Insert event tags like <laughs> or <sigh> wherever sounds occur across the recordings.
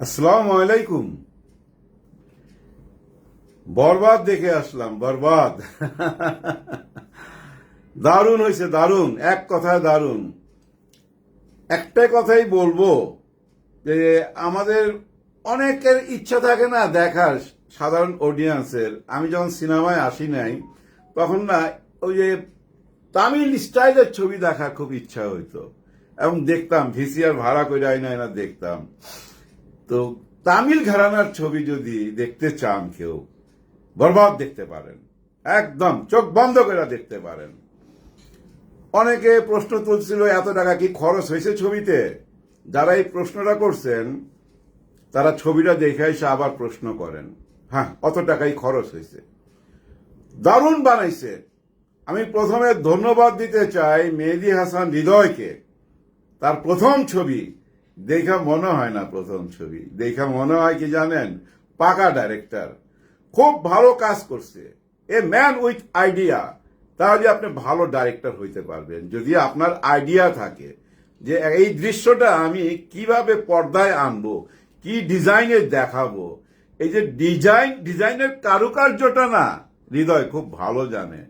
আসসালামু আলাইকুম। বরবাদ দেখে আসলাম, বরবাদ। <laughs> দারুণ হয়েছে, দারুণ। এক কথায় দারুণ। একটাই কথাই বলব যে আমাদের অনেকের ইচ্ছা থাকে না দেখার সাধারণ অডিয়েন্সের আমি যখন সিনেমায় আসি নাই, তখন না ওই যে তামিল স্টাইলের ছবি দেখার খুব ইচ্ছা হইতো। এবং দেখতাম ভিসিআর ভাড়া করে আইনা দেখতাম। তো তামিল ঘরানার ছবি যদি দেখতে চান কেউ, বরবাদ দেখতে পারেন। একদম, চোখ বন্ধ করে দেখতে পারেন। অনেকে প্রশ্ন তুলছিল, এত টাকা কি খরচ হয়েছে ছবিতে? যারা এই প্রশ্নটা করছেন, তারা ছবিটা দেখে এসে আবার প্রশ্ন করেন হ্যাঁ অত টাকাই খরচ হয়েছে। দারুণ বানাইছে। আমি প্রথমে ধন্যবাদ দিতে চাই মেহেদি হাসান হৃদয়কে। তার প্রথম ছবি দেখা মনে হয় না প্রথম ছবি। দেখা মনে হয় কি জানেন? পাকা ডাইরেক্টর খুব ভালো কাজ করছে। এ ম্যান উইথ আইডিয়া তাহলে আপনি ভালো ডাইরেক্টর হইতে পারবেন। যদি আপনার আইডিয়া থাকে যে এই দৃশ্যটা আমি কীভাবে পর্দায় আনব, কি ডিজাইনে দেখাবো, এই যে ডিজাইন ডিজাইনের কারুকার্যটা না, হৃদয় খুব ভালো জানে।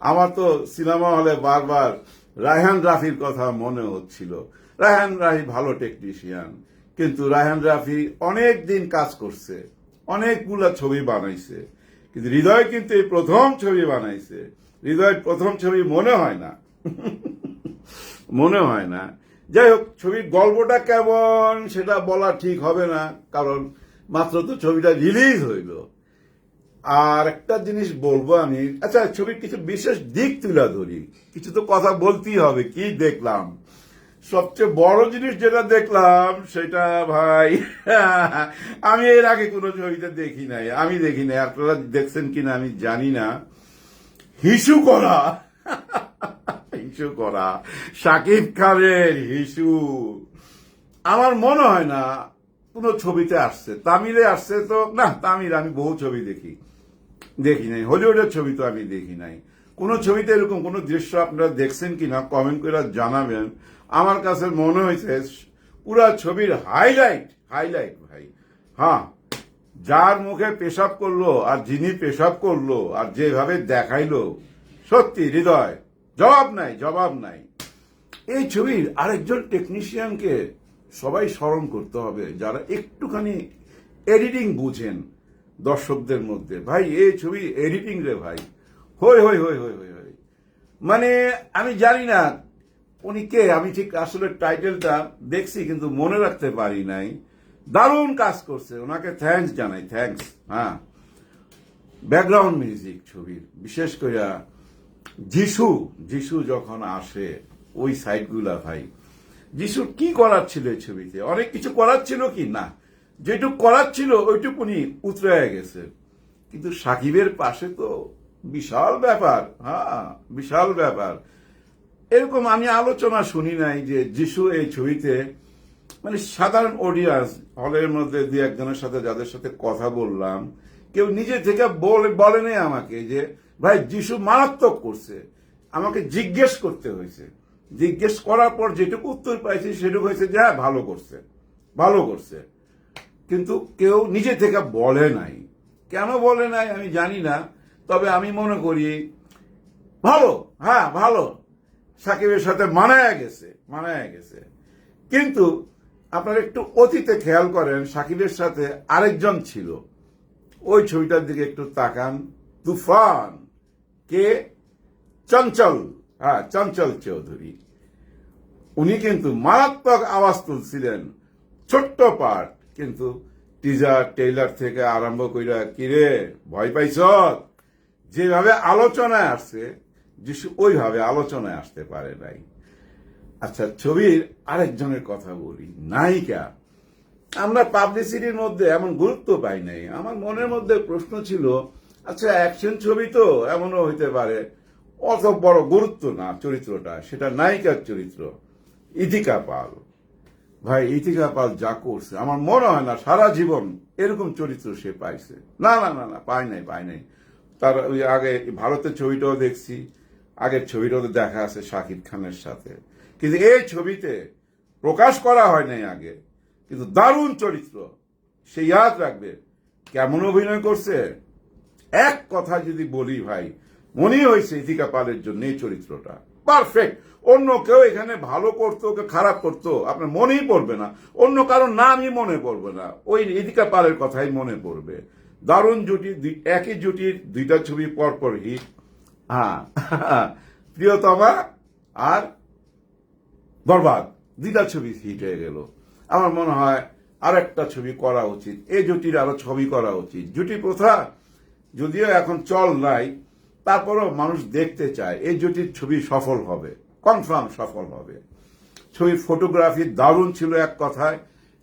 আমার তো সিনেমা হলে বারবার রায়হান রাফির কথা মনে হচ্ছিল। রায়হান রাফি ভালো টেকনিশিয়ান কিন্তু রায়হান রাফি অনেক দিন কাজ করছে, অনেকগুলা ছবি বানাইছে। কিন্তু হৃদয় কিন্তু এই প্রথম ছবি বানাইছে। হৃদয়ের প্রথম ছবি মনে হয় না। <laughs> মনে হয় না। যাই হোক, ছবির গল্পটা কেমন সেটা বলা ঠিক হবে না, কারণ মাত্র তো ছবিটা রিলিজ হইল। আর একটা জিনিস বলব আমি আচ্ছা ছবির কিছু বিশেষ দিক তুলে ধরি। কিছু তো কথা বলতেই হবে, কি দেখলাম? সবচেয়ে বড় জিনিস যেটা দেখলাম, সেটা ভাই, <laughs> আমি এর আগে কোনো ছবিতে দেখি নাই, আমি দেখি নাই, আপনারা দেখছেন কিনা আমি জানি না। হিসু করা <laughs> হিসু করা শাকিব খানের হিসু। আমার মনে হয় না কোনো ছবিতে আসছে, তামিলে আসছে তো, না, তামিল, আমি বহু ছবি দেখি। দেখি নাই, হলিউডের ছবি তো আমি দেখি নাই। কোন ছবিতে এরকম কোন দৃশ্য আপনারা দেখছেন কিনা, কমেন্ট করে জানাবেন। আমার কাছে মনে হয়েছে, পুরা ছবির হাইলাইট হাইলাইট ভাই। হ্যাঁ যার মুখে পেশাব করল আর যিনি পেশাব করল আর যেভাবে দেখাইলো, সত্যি হৃদয়, জবাব নাই জবাব নাই। এই ছবির আরেকজন টেকনিশিয়ানকে সবাই স্মরণ করতে হবে, যারা একটুখানি এডিটিং বুঝেন দর্শকদের মধ্যে। ভাই, এই ছবি এডিটিং রে ভাই। হই হই হই হই হই। মানে আমি জানি না উনি কে? আমি ঠিক আসলে টাইটেলটা দেখছি কিন্তু মনে রাখতে পারি নাই। দারুণ কাজ করছে। ওনাকে থ্যাঙ্কস জানাই থ্যাঙ্কস হ্যাঁ। ব্যাকগ্রাউন্ড মিউজিক ছবির, বিশেষ করে যিশু যিশু যখন আসে ওই সাইডগুলা ভাই যিশুর কি করার ছিল এই ছবিতে? অনেক কিছু করার ছিল কি? না। যেটুক করার ছিল ওইটুকু উনি উতরে গেছে। কিন্তু সাকিবের পাশে তো বিশাল ব্যাপার হ্যাঁ বিশাল ব্যাপার। এরকম আমি আলোচনা শুনি নাই যে যিশু এই ছবিতে মানে সাধারণ অডিয়েন্স হলের মধ্যে দু একজনের সাথে যাদের সাথে কথা বললাম, কেউ নিজে থেকে বলে বলেনি আমাকে যে, ভাই, যিশু মারাত্মক করছে। আমাকে জিজ্ঞেস করতে হয়েছে। জিজ্ঞেস করার পর যেটুকু উত্তর পাইছি, সেটুকু হয়েছে যে হ্যাঁ ভালো করছে। ভালো করছে। কিন্তু কেউ নিজে থেকে বলে নাই। কেন বলে নাই আমি জানি না, তবে আমি মনে করি, ভালো হ্যাঁ ভালো। সাকিবের সাথে মানায়া গেছে মানায়া গেছে। কিন্তু আপনারা একটু অতীতে খেয়াল করেন, সাকিবের সাথে আরেকজন ছিল। ওই ছবিটার দিকে একটু তাকান। তুফান, কে? চঞ্চল হ্যাঁ চঞ্চল চৌধুরী। উনি কিন্তু মারাত্মক আওয়াজ তুলছিলেন। ছোট্ট পার্ট, কিন্তু টিজার, টেইলার থেকে আরম্ভ কইরা, কিরে, ভয় পাইছ যেভাবে আলোচনায় আসছে যিশু ওইভাবে আলোচনায় আসতে পারে নাই। আচ্ছা ছবির আরেকজনের কথা বলি, নায়িকা। আমরা পাবলিসিটির মধ্যে এমন গুরুত্ব পাই নাই। আমার মনের মধ্যে প্রশ্ন ছিল আচ্ছা অ্যাকশন ছবি তো এমনও হইতে পারে, অত বড় গুরুত্ব না চরিত্রটা, সেটা নায়িকার চরিত্র, ইতিকা পাল। ভাই, ইতিকা পাল যা করছে, আমার মনে হয় না সারা জীবন এরকম চরিত্র সে পাইছে। না না না না, পায় নাই পায় নাই। তার ওই আগে ভারতের ছবিটাও দেখছি আগের ছবিটাও তো দেখা আছে শাকিব খানের সাথে। কিন্তু এই ছবিতে প্রকাশ করা হয় নাই আগে। কিন্তু দারুণ চরিত্র। সে ইয়াদ রাখবে, কেমন অভিনয় করছে? এক কথা যদি বলি ভাই মনেই হয়েছে ইথিকা পালের জন্য এই চরিত্রটা। পারফেক্ট। অন্য কেউ এখানে ভালো করতো কেউ খারাপ করতো, আপনার মনেই পড়বে না। অন্য কারোর নামই মনে পড়বে না। ওই ইথিকা পালের কথাই মনে পড়বে। দারুণ জুটি একই জুটির দুইটা ছবি পরপর হিট। হ্যাঁ। প্রিয়তমা আর বরবাদ। দুইটা ছবি হিট হয়ে গেল। আমার মনে হয় আর একটা ছবি করা উচিত। এই জুটির আরও ছবি করা উচিত। জুটি প্রথা যদিও এখন চল নাই, তারপরেও মানুষ দেখতে চায় এই জুটির ছবি সফল হবে কনফার্ম সফল হবে। ছবির ফটোগ্রাফি দারুণ ছিল এক কথায়।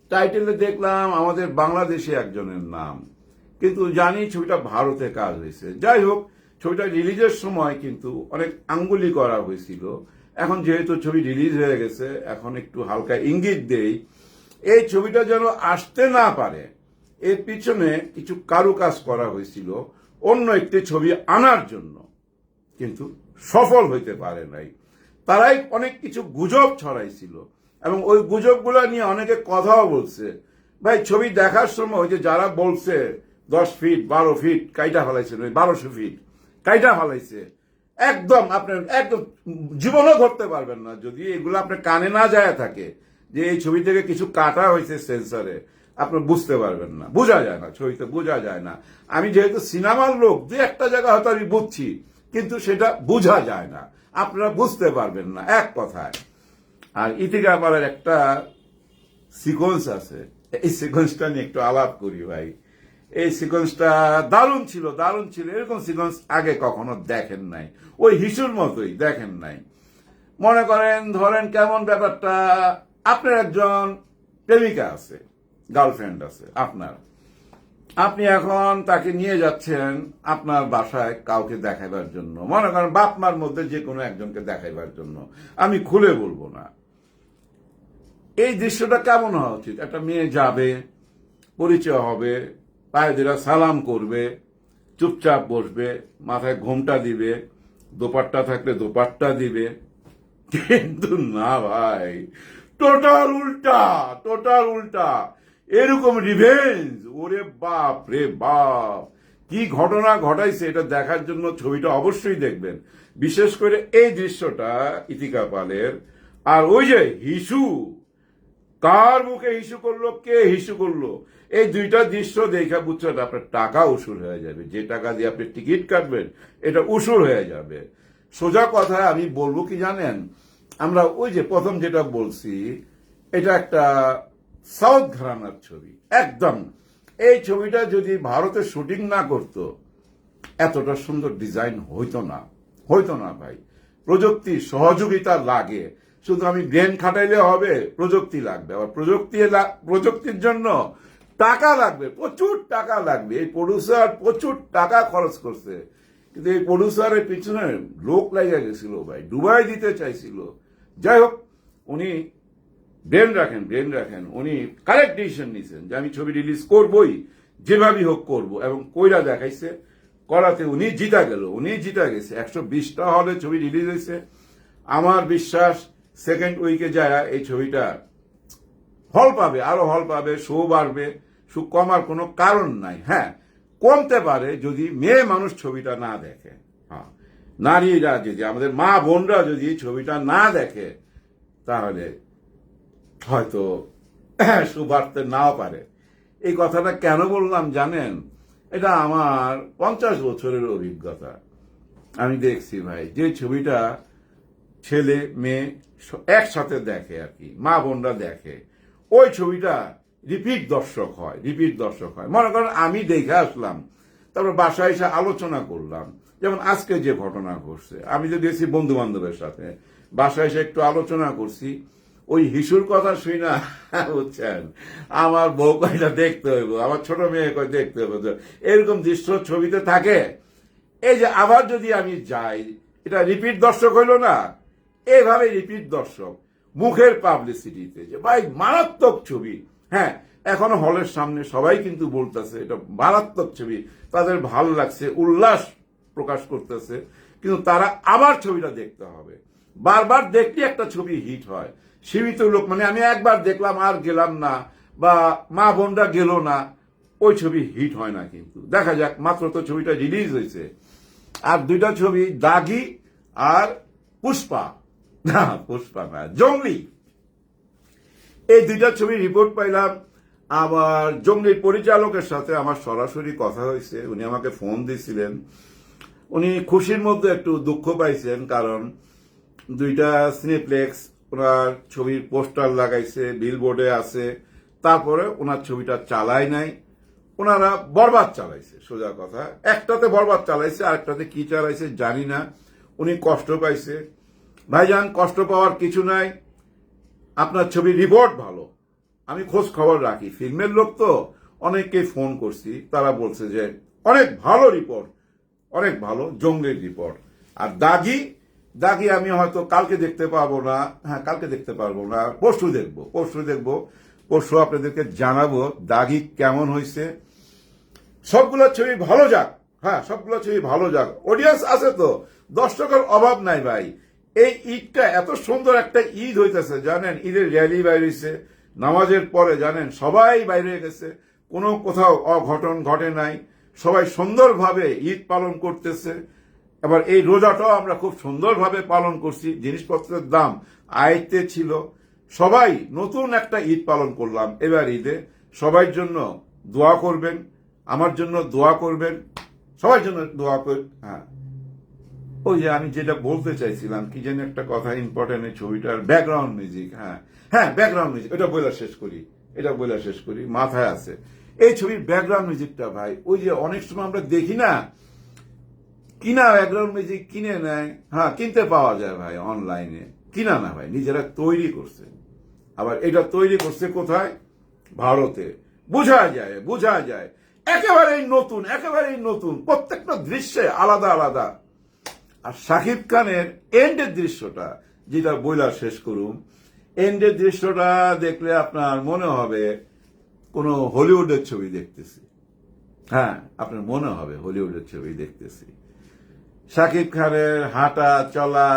টাইটেলে দেখলাম আমাদের বাংলাদেশে একজনের নাম। কিন্তু জানি ছবিটা ভারতে কাজ হয়েছে। যাই হোক ছবিটা রিলিজের সময় কিন্তু অনেক আঙ্গুলি করা হয়েছিল। এখন যেহেতু ছবি রিলিজ হয়ে গেছে, এখন একটু হালকা ইঙ্গিত দেই। এই ছবিটা যেন আসতে না পারে, এর পিছনে কিছু কারুকাজ করা হয়েছিল, অন্য একটি ছবি আনার জন্য। কিন্তু সফল হইতে পারে নাই। তারাই অনেক কিছু গুজব ছড়াইছিল এবং ওই গুজবগুলো নিয়ে অনেকে কথাও বলছে। ভাই, ছবি দেখার সময় ওই যে যারা বলছে দশ ফিট বারো ফিট কাইটা ফেলাইছে বারোশো ফিট কাইটা ফেলাইছে। একদম আপনার, একদম জীবনও ধরতে পারবেন না। যদি এগুলো আপনার কানে না যায় থাকে, যে এই ছবি থেকে কিছু কাটা হয়েছে সেন্সারে, আপনি বুঝতে পারবেন না। বোঝা যায় না, ছবিতে বোঝা যায় না। আমি যেহেতু সিনেমার লোক, দু একটা জায়গা হয়তো আমি বুঝছি, কিন্তু সেটা বোঝা যায় না। আপনারা বুঝতে পারবেন না, এক কথায়। আর ইতিকা পাড়ার একটা সিকোয়েন্স আছে। এই সিকোয়েন্সটা নিয়ে একটু আলাপ করি ভাই। এই সিকোয়েন্সটা দারুণ ছিল দারুণ ছিল। এরকম সিকোয়েন্স আগে কখনো দেখেন নাই। ওই হিসুর মতোই, দেখেন নাই। মনে করেন, ধরেন কেমন ব্যাপারটা, আপনার একজন প্রেমিকা আছে গার্লফ্রেন্ড আছে, আপনার। আপনি এখন তাকে নিয়ে যাচ্ছেন আপনার বাসায় কাউকে দেখাইবার জন্য। মনে করেন বাপ মার মধ্যে যে কোনো একজনকে দেখাইবার জন্য। আমি খুলে বলব না। এই দৃশ্যটা কেমন হওয়া উচিত? একটা মেয়ে যাবে, পরিচয় হবে পায়ে সালাম করবে, চুপচাপ বসবে, মাথায় ঘোমটা দিবে, দোপাট্টা থাকলে দোপাট্টা দিবে। কিন্তু না ভাই, টোটাল উল্টা টোটাল উল্টা। এরকম রিভেঞ্জ ওরে বাপ রে বাপ। কি ঘটনা ঘটাইছে এটা দেখার জন্য ছবিটা অবশ্যই দেখবেন। বিশেষ করে এই দৃশ্যটা ইতিকা পালের আর ওই যে হিসু কার মুখে হিসু করল, কে হিসু করল? এই দুইটা দৃশ্য দেখা বুঝছেন আপনার টাকা উসুল হয়ে যাবে। যে টাকা দিয়ে আপনি টিকিট কাটবেন, এটা উসুল হয়ে যাবে। সোজা কথা আমি বলব কি জানেন? আমরা ওই যে প্রথম যেটা বলছি, এটা একটা সাউথ ঘরানার ছবি, একদম। এই ছবিটা যদি ভারতে শুটিং না করতো, এতটা সুন্দর ডিজাইন হইতো না হইতো না ভাই। প্রযুক্তি সহযোগিতা লাগে। শুধু আমি ব্রেন খাটাইলে হবে, প্রযুক্তি লাগবে। আবার প্রযুক্তি প্রযুক্তির জন্য টাকা লাগবে, প্রচুর টাকা লাগবে। এই প্রডিউসার প্রচুর টাকা খরচ করছে। কিন্তু এই প্রডিউসারের পিছনে লোক লাগিয়ে গেছিল ভাই, ডুবাই দিতে চাইছিল। যাই হোক, উনি ব্রেন রাখেন ব্রেন রাখেন। উনি কারেক্ট ডিসিশন নিয়েছেন যে আমি ছবি রিলিজ করবই, যেভাবেই হোক করব। এবং কইরা দেখাইছে, করাতে উনি জিতা গেল। উনি জিতা গেছে। একশো বিশটা হলে ছবি রিলিজ হয়েছে আমার বিশ্বাস সেকেন্ড উইকে যায়, এই ছবিটা হল পাবে, আরও হল পাবে, শো বাড়বে, শো কমার কোনো কারণ নাই। হ্যাঁ কমতে পারে যদি মেয়ে মানুষ ছবিটা না দেখে। হ্যাঁ নারীরা যদি, আমাদের মা বোনরা যদি ছবিটা না দেখে, তাহলে হয়তো <clears throat> সুবাড়তে নাও পারে। এই কথাটা কেন বললাম জানেন? এটা আমার পঞ্চাশ বছরের অভিজ্ঞতা। আমি দেখছি ভাই, যে ছবিটা ছেলে, মেয়ে একসাথে দেখে আর কি, মা বোনরা দেখে। ওই ছবিটা রিপিট দর্শক হয়, রিপিট দর্শক হয়। মনে করেন আমি দেখে আসলাম, তারপর বাসায় এসে আলোচনা করলাম, যেমন আজকে যে ঘটনা ঘটছে। আমি যে গেছি বন্ধু বান্ধবের সাথে, বাসায় এসে একটু আলোচনা করছি, ওই হিসুর কথা শুই না, <laughs> বুঝছেন? আমার বউ কয়টা দেখতে হইব। আমার ছোট মেয়ে কয়, দেখতে হইব। এরকম দৃশ্য ছবিতে থাকে। এই যে আবার যদি আমি যাই, এটা রিপিট দর্শক হইল না এইভাবে রিপিট দর্শক, মুখের পাবলিসিটিতে যে, ভাই, মারাত্মক ছবি। হ্যাঁ এখনও হলের সামনে সবাই কিন্তু বলতেছে, এটা মারাত্মক ছবি। তাদের ভালো লাগছে, উল্লাস প্রকাশ করতেছে, কিন্তু তারা আবার ছবিটা দেখতে হবে। বারবার দেখলে একটা ছবি হিট হয়। সীমিত লোক মানে আমি একবার দেখলাম, আর গেলাম না, বা মা বোনরা গেল না, ওই ছবি হিট হয় না কিন্তু। দেখা যাক, মাত্র তো ছবিটা রিলিজ হয়েছে। আর দুইটা ছবি, দাগি আর পুষ্পা। না, পুষ্পা না, জঙ্গলি। এই দুইটা ছবি রিপোর্ট পাইলাম। আবার জঙ্গলির পরিচালকের সাথে আমার সরাসরি কথা হয়েছে। উনি আমাকে ফোন দিয়েছিলেন উনি খুশির মধ্যে একটু দুঃখ পাইছেন কারণ দুইটা সিনেপ্লেক্স ওনার ছবির পোস্টার লাগাইছে বিলবোর্ডে আছে। তারপরে ওনার ছবিটা চালায় নাই। ওনারা বরবাদ চালাইছে, সোজা কথা। একটাতে বরবাদ চালাইছে, আরেকটাতে কি চালাইছে জানি না। উনি কষ্ট পাইছে। ভাইজান, কষ্ট পাওয়ার কিছু নাই। আপনার ছবি রিপোর্ট ভালো। আমি খোঁজ খবর রাখি। ফিল্মের লোক তো অনেককে ফোন করছি। তারা বলছে যে, অনেক ভালো রিপোর্ট অনেক ভালো, জঙ্গলের রিপোর্ট আর দাগি দাগি আমি হয়তো কালকে দেখতে পাবো না। হ্যাঁ কালকে দেখতে পারব না। পরশু দেখব পরশু দেখব। পরশু আপনাদেরকে জানাব দাগি কেমন হয়েছে। সবগুলো ছবি ভালো যাক। হ্যাঁ সবগুলো ছবি ভালো যাক। অডিয়েন্স আছে তো। দর্শকের অভাব নাই ভাই। এই ঈদটা এত সুন্দর একটা ঈদ হইতেছে, জানেন? ঈদের র্যালি বাইরেছে, নামাজের পরে, জানেন? সবাই বাইরে গেছে, কোনো কোথাও অঘটন ঘটে নাই। সবাই সুন্দরভাবে ঈদ পালন করতেছে। এবার এই রোজাটাও আমরা খুব সুন্দরভাবে পালন করছি, জিনিসপত্রের দাম আয়তে ছিল। সবাই নতুন একটা ঈদ পালন করলাম এবার ঈদে। সবার জন্য দোয়া করবেন, আমার জন্য দোয়া করবেন, সবার জন্য দোয়া কর হ্যাঁ। ওই যে আমি যেটা বলতে চাইছিলাম, কি যেন একটা কথা ইম্পর্টেন্ট এই ছবিটার ব্যাকগ্রাউন্ড মিউজিক হ্যাঁ। হ্যাঁ ব্যাকগ্রাউন্ড মিউজিক এটা বইলা শেষ করি, এটা বইলা শেষ করি, মাথায় আছে। এই ছবির ব্যাকগ্রাউন্ড মিউজিকটা ভাই, ওই যে অনেক সময় আমরা দেখি না, কিনা ব্যাকগ্রাউন্ড মিউজিক কিনে নেয় হ্যাঁ কিনতে পাওয়া যায় ভাই অনলাইনে কিনা না ভাই, নিজেরা তৈরি করছে। আবার এটা তৈরি করছে কোথায়? ভারতে। বোঝা যায় বোঝা যায়। একেবারেই নতুন একেবারেই নতুন, প্রত্যেকটা দৃশ্যে আলাদা আলাদা। আর শাকিব খানের এন্ডের দৃশ্যটা, যেটা বইলা শেষ করুন, এন্ডের দৃশ্যটা দেখলে আপনার মনে হবে কোনো হলিউডের ছবি দেখতেছি। হ্যাঁ আপনার মনে হবে হলিউডের ছবি দেখতেছি। শাকিব খানের হাঁটা, চলা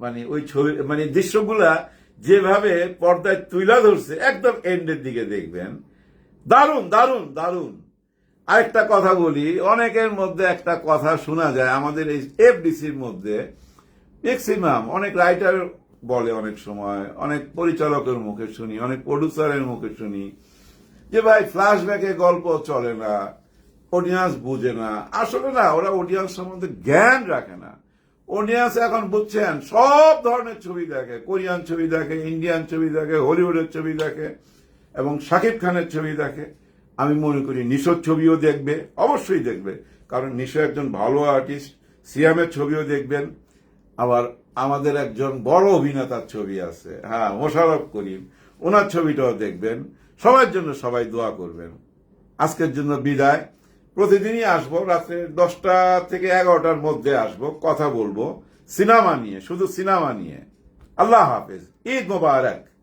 মানে ওই ছবি মানে দৃশ্যগুলা যেভাবে পর্দায় তুলা ধরছে, একদম এন্ডের দিকে দেখবেন। দারুণ দারুণ দারুণ। আরেকটা কথা বলি, অনেকের মধ্যে একটা কথা শোনা যায়, আমাদের এই এফডিসির মধ্যে ম্যাক্সিমাম অনেক রাইটার বলে অনেক সময়, অনেক পরিচালকের মুখে শুনি, অনেক প্রডিউসারের মুখে শুনি, যে ভাই ফ্ল্যাশব্যাকে গল্প চলে না অডিয়েন্স বুঝে না। আসলে না, ওরা অডিয়েন্স সম্বন্ধে জ্ঞান রাখে না। অডিয়েন্স এখন বুঝছেন, সব ধরনের ছবি দেখে, কোরিয়ান ছবি দেখে ইন্ডিয়ান ছবি দেখে হলিউডের ছবি দেখে, এবং শাকিব খানের ছবি দেখে। আমি মনে করি নিশোর ছবিও দেখবে, অবশ্যই দেখবে। কারণ নিশো একজন ভালো আর্টিস্ট সিয়ামের ছবিও দেখবেন। আবার আমাদের একজন বড় অভিনেতার ছবি আছে হ্যাঁ মোশারফ করিম, ওনার ছবিটাও দেখবেন। সবার জন্য সবাই দোয়া করবেন। আজকের জন্য বিদায়। প্রতিদিনই আসব, রাত্রে দশটা থেকে এগারোটার মধ্যে আসব, কথা বলব। সিনেমা নিয়ে, শুধু সিনেমা নিয়ে। আল্লাহ হাফেজ। ঈদ মোবারক।